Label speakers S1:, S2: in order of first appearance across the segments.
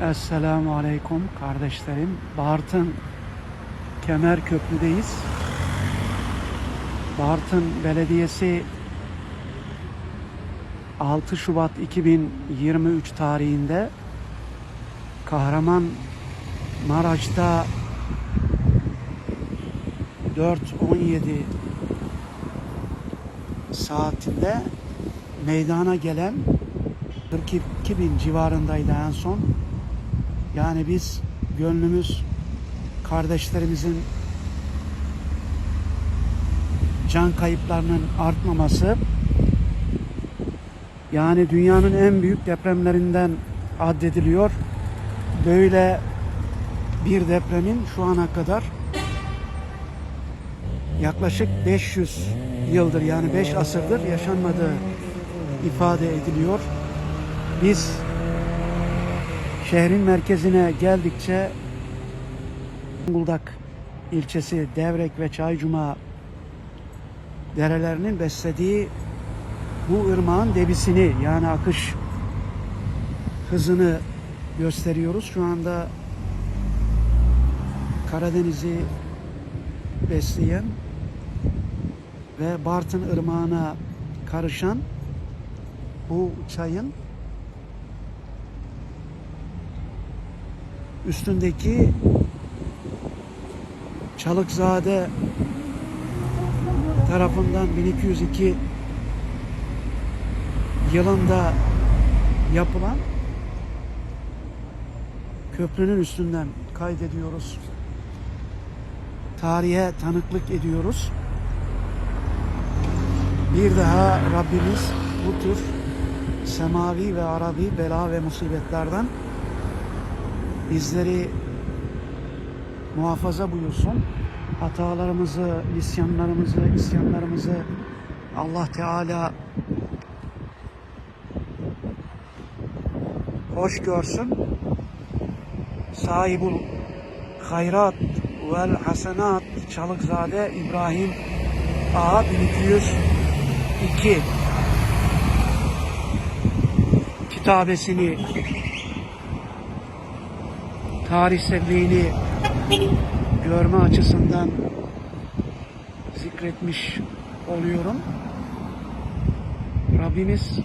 S1: Esselamu Aleyküm kardeşlerim. Bartın Kemer Köprü'deyiz. Bartın Belediyesi 6 Şubat 2023 tarihinde Kahraman Maraş'ta 4.17 saatinde meydana gelen 42 bin civarındaydı en son. Yani biz gönlümüz kardeşlerimizin can kayıplarının artmaması yani dünyanın en büyük depremlerinden addediliyor. Böyle bir depremin şu ana kadar yaklaşık 500 yıldır yani 5 asırdır yaşanmadığı ifade ediliyor. Biz şehrin merkezine geldikçe Zonguldak ilçesi Devrek ve Çaycuma derelerinin beslediği bu ırmağın debisini yani akış hızını gösteriyoruz. Şu anda Karadeniz'i besleyen ve Bartın ırmağına karışan bu çayın üstündeki Çalıkzade tarafından 1202 yılında yapılan köprünün üstünden kaydediyoruz. Tarihe tanıklık ediyoruz. Bir daha Rabbimiz bu tür semavi ve arabi bela ve musibetlerden bizleri muhafaza buyursun. Hatalarımızı, isyanlarımızı, isyanlarımızı Allah Teala hoş görsün. Sahibul hayrat vel hasenat Çalıkzade İbrahim A 1202 kitabesini tarihselliğini görme açısından zikretmiş oluyorum. Rabbimiz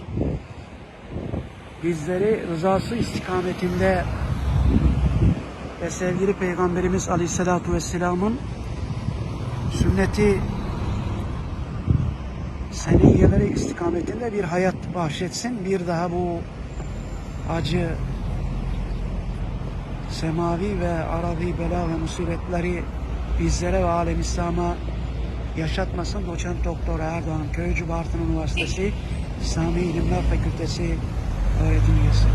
S1: bizleri rızası istikametinde ve sevgili Peygamberimiz Aleyhisselatü Vesselam'ın sünneti seniyyeleri istikametinde bir hayat bahşetsin. Bir daha bu acı semavi ve arabi bela ve musibetleri bizlere ve alem İslam'a yaşatmasın. Doçent Doktor Erdoğan Köycü Bartın Üniversitesi İslami İlimler Fakültesi öğretim üyesi.